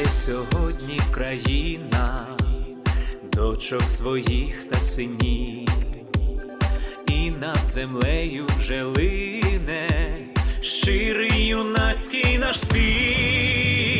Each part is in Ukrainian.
плаче сьогодні країна, дочок своїх та синів, і над землею вже лине щирий юнацький наш спів.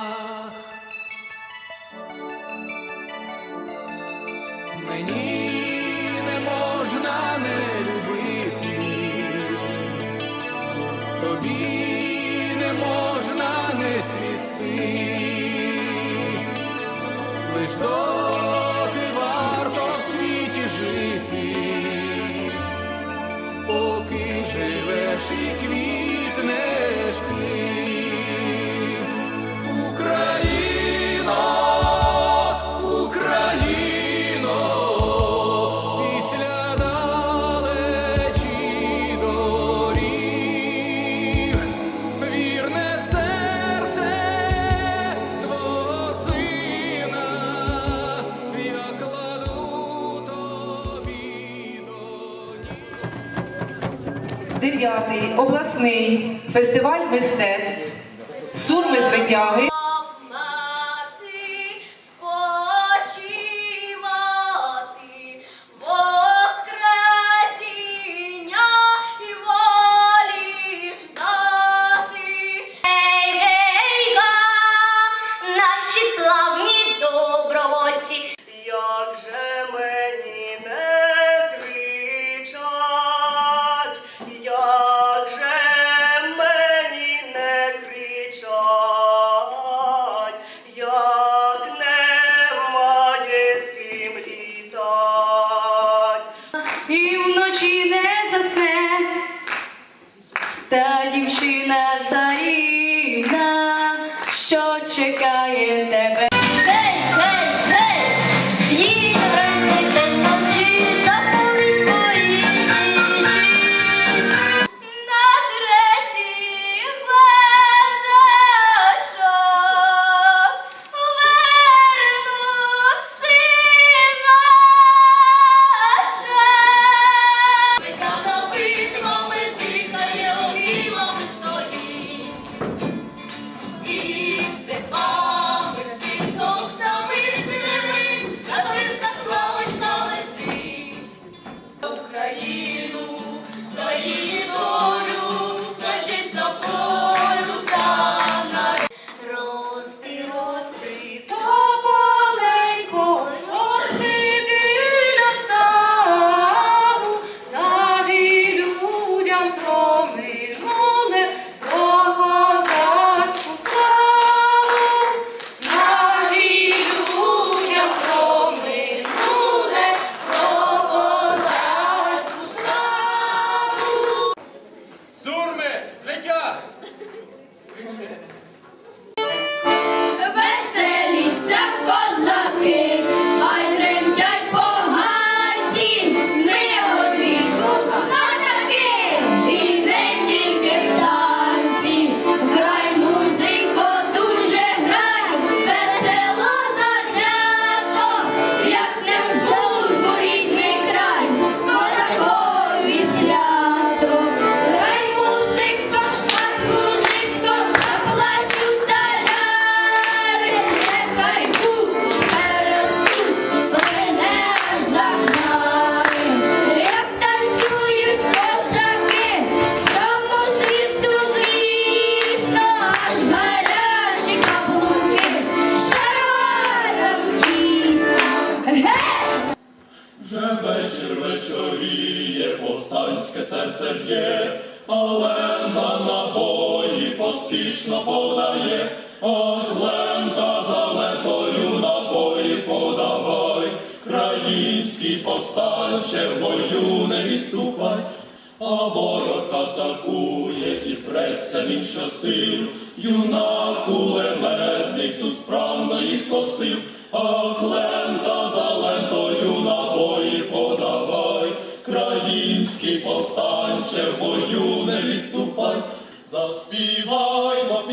Дев'ятий, обласний фестиваль мистецтв, сурми з витяги і вночі не засне, та дівчина царівна, що чекає тебе. Козацьке серце б'є, Олента набої поспішно подає, Олента залетою набої подавай, Країнський повстанче в бою не відступай, а ворог атакує і преться він щосил, юнак кулеметник тут справно їх косив, Ах,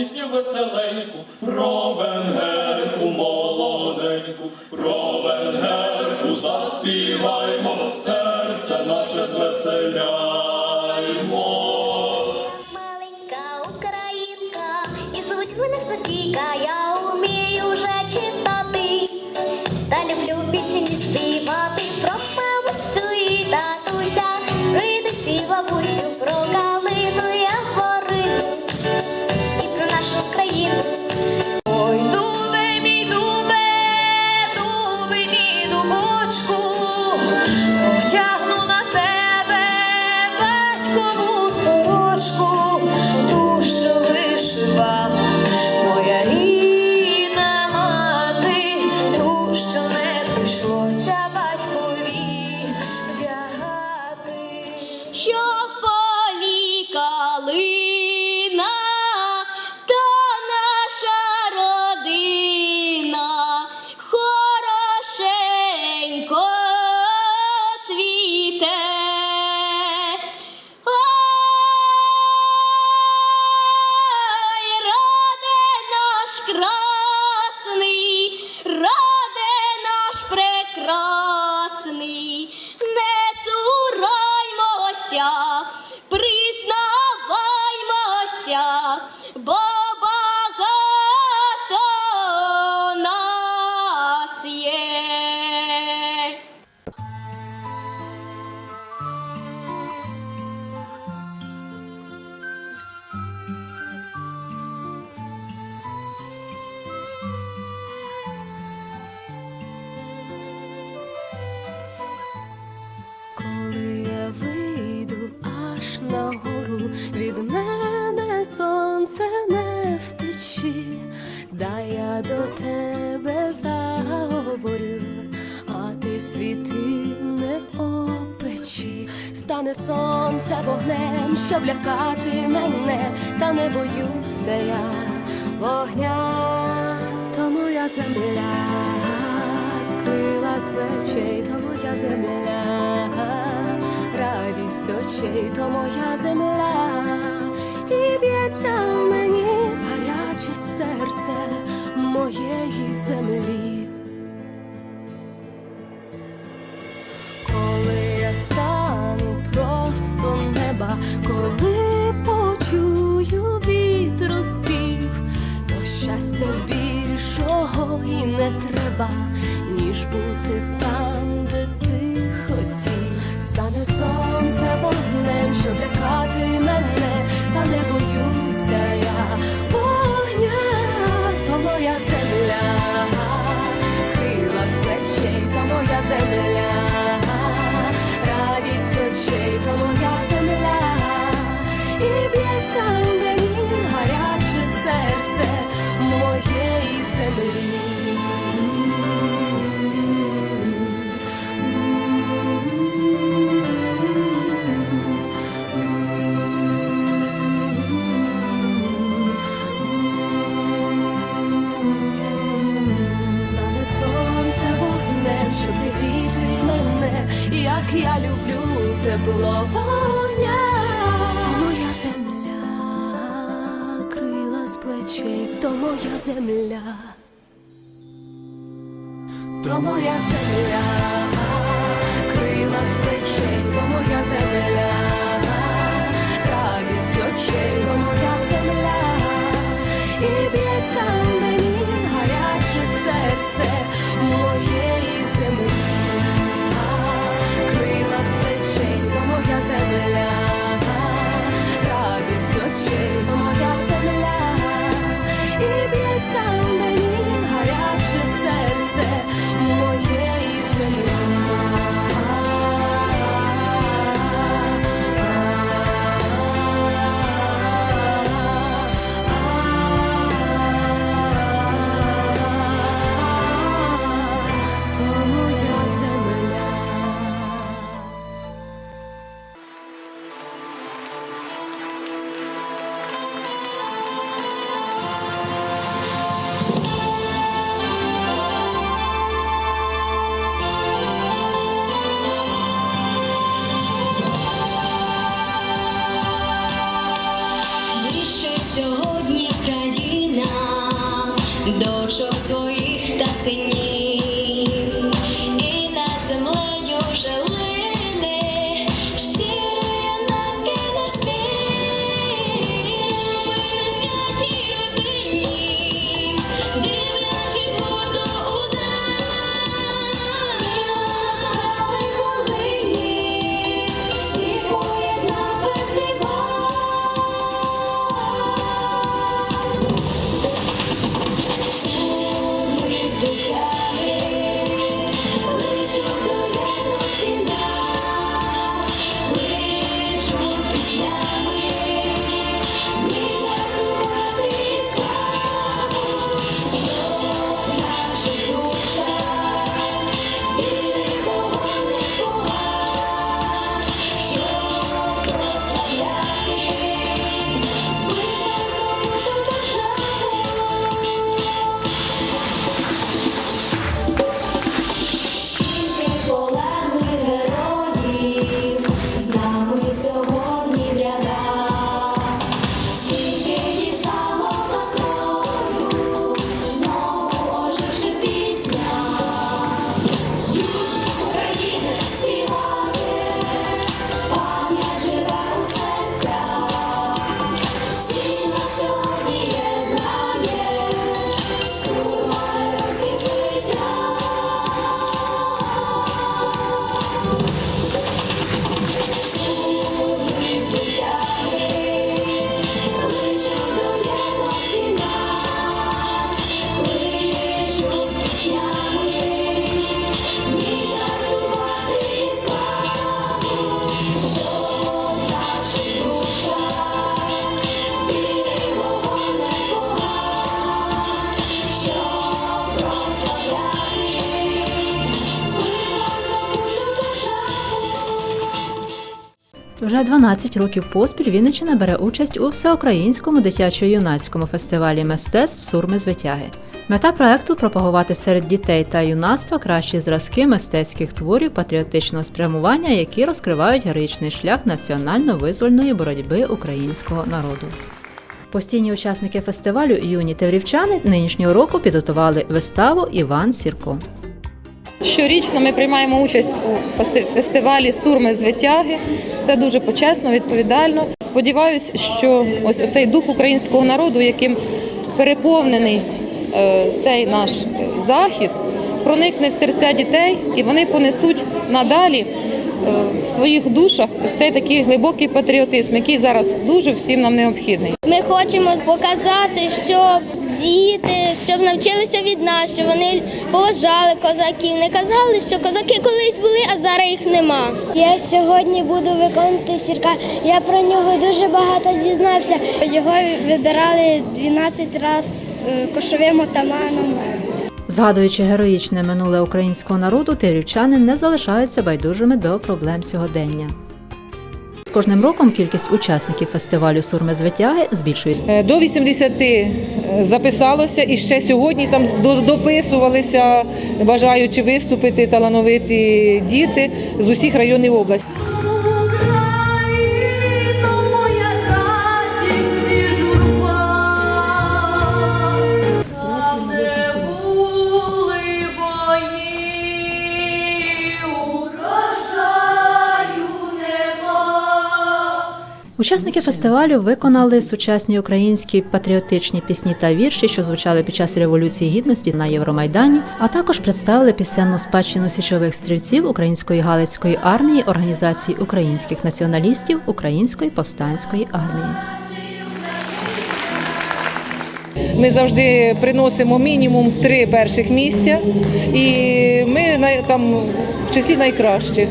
пісню веселеньку про Венгерію. сонця вогнем, щоб лякати мене, та не боюся я вогня, тому я земля, крила з плечей, тому моя земля, радість очей, то моя земля, і б'ється в мені гаряче серце моєї землі. не треба, ніж бути там, де ти хотів. Стане сонце вогнем, щоб лякати мене. було вогня, моя земля, крила з плечей, то моя земля, то моя земля, крила з плечей, то моя земля, радість очей, то моя земля. І б'ється. Вже 12 років поспіль Вінниччина бере участь у всеукраїнському дитячо-юнацькому фестивалі мистецтв Сурми звитяги. Мета проекту пропагувати серед дітей та юнацтва кращі зразки мистецьких творів патріотичного спрямування, які розкривають героїчний шлях національно-визвольної боротьби українського народу. Постійні учасники фестивалю юні теврівчани нинішнього року підготували виставу Іван Сірко. Щорічно ми приймаємо участь у фестивалі Сурми з витяги. Це дуже почесно, відповідально. Сподіваюсь, що ось оцей дух українського народу, яким переповнений е, цей наш захід, проникне в серця дітей, і вони понесуть надалі в своїх душах ось цей такий глибокий патріотизм, який зараз дуже всім нам необхідний. Ми хочемо показати, щоб діти, щоб навчилися від нас, щоб вони поважали козаків, не казали, що козаки колись були, а зараз їх нема. Я сьогодні буду виконувати сірка. Я про нього дуже багато дізнався. Його вибирали 12 разів кошовим отаманом. Згадуючи героїчне минуле українського народу, тирівчани не залишаються байдужими до проблем сьогодення. З кожним роком кількість учасників фестивалю Сурми з витяги збільшується. Е, До 80 е, записалося і ще сьогодні там дописувалися бажаючи виступити талановиті діти з усіх районів області. Учасники фестивалю виконали сучасні українські патріотичні пісні та вірші, що звучали під час революції гідності на Євромайдані, а також представили пісенну спадщину січових стрільців Української Галицької армії, організації українських націоналістів Української повстанської армії. Ми завжди приносимо мінімум три перших місця, і ми там в числі найкращих.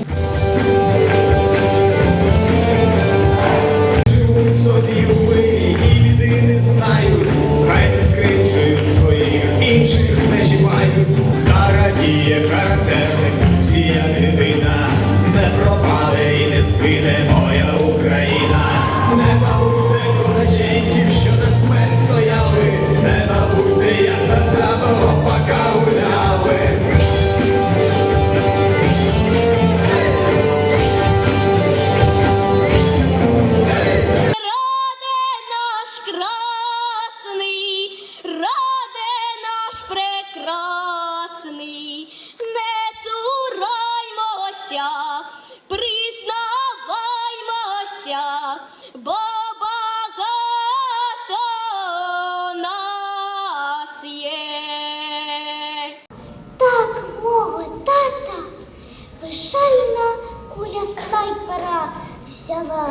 Вишальна куля снайпера взяла.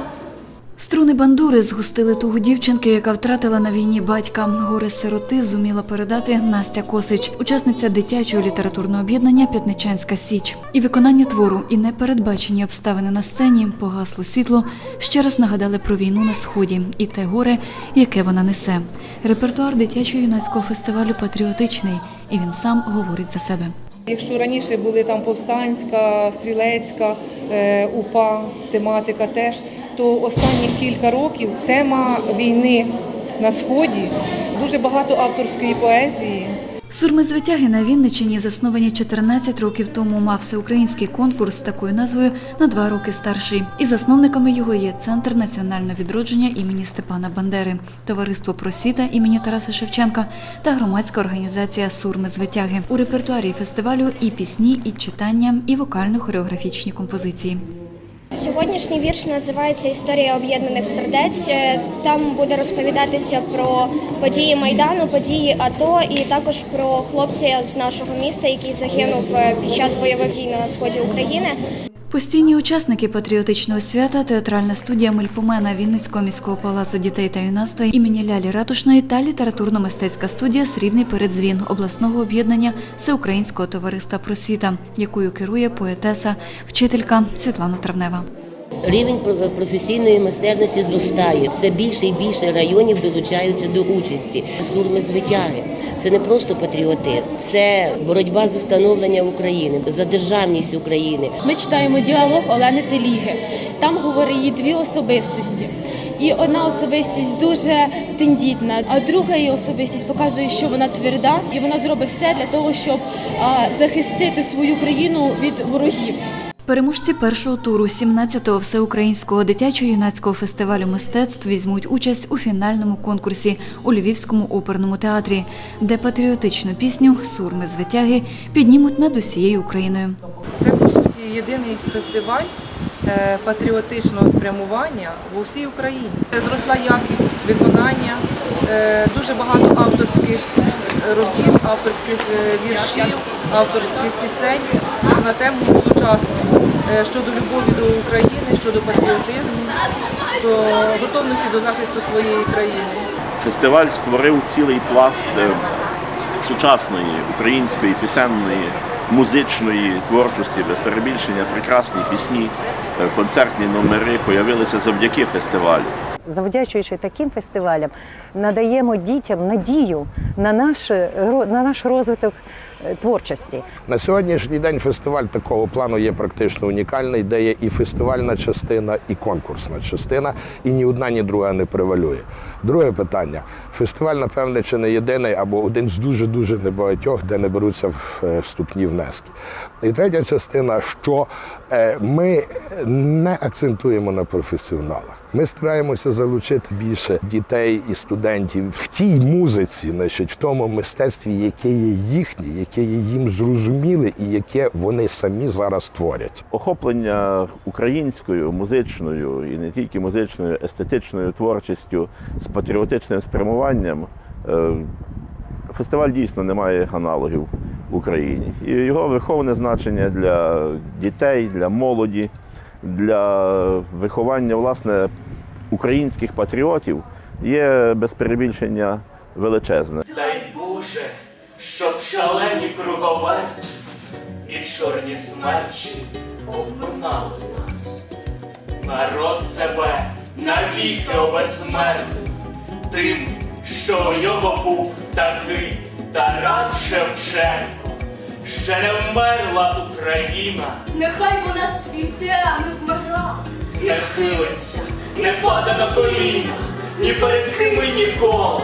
Струни бандури згустили тугу дівчинки, яка втратила на війні батька. Горе сироти зуміла передати Настя Косич, учасниця дитячого літературного об'єднання П'ятничанська Січ. І виконання твору, і непередбачені обставини на сцені, погасло світло, ще раз нагадали про війну на сході і те горе, яке вона несе. Репертуар дитячого юнацького фестивалю патріотичний, і він сам говорить за себе. Якщо раніше були там повстанська, стрілецька, е, УПА, тематика теж, то останніх кілька років тема війни на сході, дуже багато авторської поезії. Сурми з витяги на Вінничині, засновані 14 років тому, мав всеукраїнський конкурс з такою назвою на два роки старший. І засновниками його є Центр національного відродження імені Степана Бандери, Товариство просвіта імені Тараса Шевченка та громадська організація Сурми з витяги. У репертуарі фестивалю і пісні, і читання, і вокально-хореографічні композиції. Сьогоднішній вірш називається Історія об'єднаних сердець. Е, Там буде розповідатися про події Майдану, події АТО і також про хлопця з нашого міста, який загинув е, під час бойових дій на сході України. Постійні учасники патріотичного свята, театральна студія Мельпомена Вінницького міського палацу дітей та юнацтва імені Лялі Ратушної та літературно-мистецька студія Срібний передзвін обласного об'єднання Всеукраїнського товариства просвіта, якою керує поетеса, вчителька Світлана Травнева. Рівень про- професійної майстерності зростає. Все більше і більше районів долучаються до участі. Сурми звитяги це не просто патріотизм, це боротьба за становлення України, за державність України. Ми читаємо діалог Олени Теліги. Там говорить її дві особистості. І одна особистість дуже тендітна, а друга її особистість показує, що вона тверда, і вона зробить все для того, щоб захистити свою країну від ворогів. Переможці першого туру 17-го всеукраїнського дитячо-юнацького фестивалю мистецтв візьмуть участь у фінальному конкурсі у Львівському оперному театрі, де патріотичну пісню Сурми з витяги піднімуть над усією Україною. Це по суті єдиний фестиваль е, патріотичного спрямування в усій Україні. Зросла якість виконання, е, дуже багато авторських е, робіт, авторських віршів, авторських пісень на тему сучасності е, щодо любові до України, щодо патріотизму, до готовності до захисту своєї країни. Фестиваль створив цілий пласт е, сучасної української пісенної, музичної творчості, без перебільшення прекрасні пісні, е, концертні номери появилися завдяки фестивалю. завдячуючи таким фестивалям, надаємо дітям надію на наш, на наш розвиток творчості. На сьогоднішній день фестиваль такого плану є практично унікальний, де є і фестивальна частина, і конкурсна частина, і ні одна, ні друга не превалює. Друге питання: фестиваль, напевне, чи не єдиний, або один з дуже дуже небагатьох, де не беруться е, вступні внески. І третя частина, що е, ми не акцентуємо на професіоналах. Ми стараємося залучити більше дітей і студентів в тій музиці, значить, в тому мистецтві, яке є їхнє, яке є їм зрозуміле і яке вони самі зараз творять. Охоплення українською музичною і не тільки музичною, естетичною творчістю з патріотичним спрямуванням. е, Фестиваль дійсно не має аналогів в Україні. І його виховне значення для дітей, для молоді, для виховання власне українських патріотів є без перебільшення величезне. Дай Боже, щоб шалені круговерті і чорні смерчі обминали нас. Народ себе навіки обезсмертив тим, що у нього був такий Тарас Шевченко. Ще не вмерла Україна, Нехай вона цвіте, а не вмира. не хилиться, не паде на коліна, ні перед ким і ніколи.